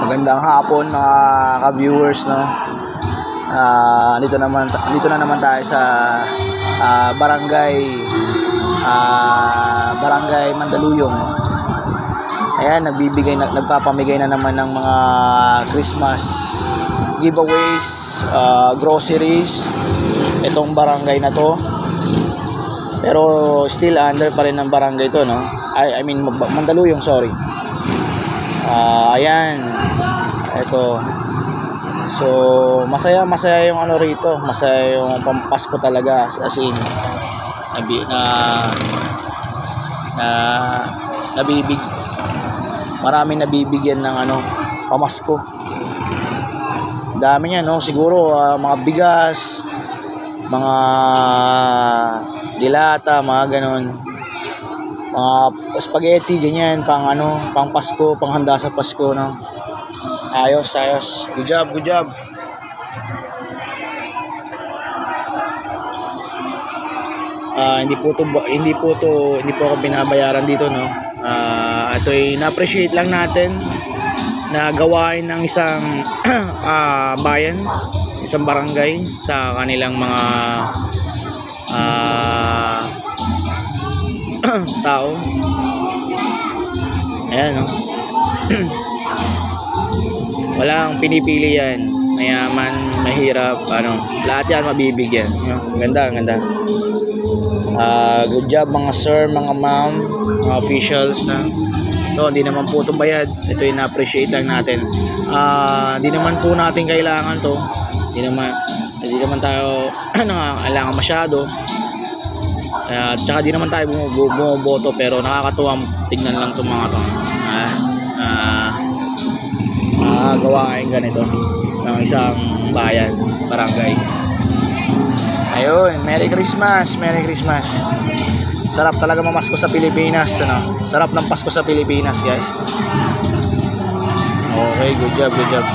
Magandang hapon mga ka-viewers no. Ah, dito naman dito na naman tayo sa ah, Barangay ah, Barangay Mandaluyong. Ayan, nagbibigay na, nagpapamigay na naman ng mga Christmas giveaways, ah, groceries itong barangay na to. Pero still under pa rin ng barangay to, no? I, I mean, Mandaluyong, sorry. Ah, ayan. Ito. So, masaya masaya yung ano rito, masaya yung pampasko talaga as in nabi na na nabibig maraming nabibigyan ng ano pamasko. Dami niya no, siguro ah, mga bigas, mga dilata, mga ganon. Mga spaghetti ganyan pang ano, pang Pasko, pang handa sa Pasko no. Ayos, ayos. Good job, good job. Ah, hindi po to hindi po to hindi po ako binabayaran dito no. Ah, ito ay na-appreciate lang natin na gawain ng isang ah, bayan, isang barangay sa kanilang mga ah, tao. Ayan no. Walang pinipili yan. Mayaman, mahirap, ano. Lahat yan mabibigyan. Yung, ganda, ganda. Ah, good job mga sir, mga ma'am, mga officials na. Ito, hindi naman po ito bayad. Ito yung na-appreciate lang natin. Ah, hindi naman po natin kailangan to. Hindi naman, hindi naman tayo nangangailangan masyado. Kaya, tsaka di naman tayo bumuboto pero nakakatuwang tignan lang itong mga to. Ah, ah, ah, gawain ganito ng isang bayan, barangay. Ayun, Merry Christmas, Merry Christmas. Sarap talaga mamasko sa Pilipinas, ano? Sarap ng Pasko sa Pilipinas, guys. Okay, good job, good job.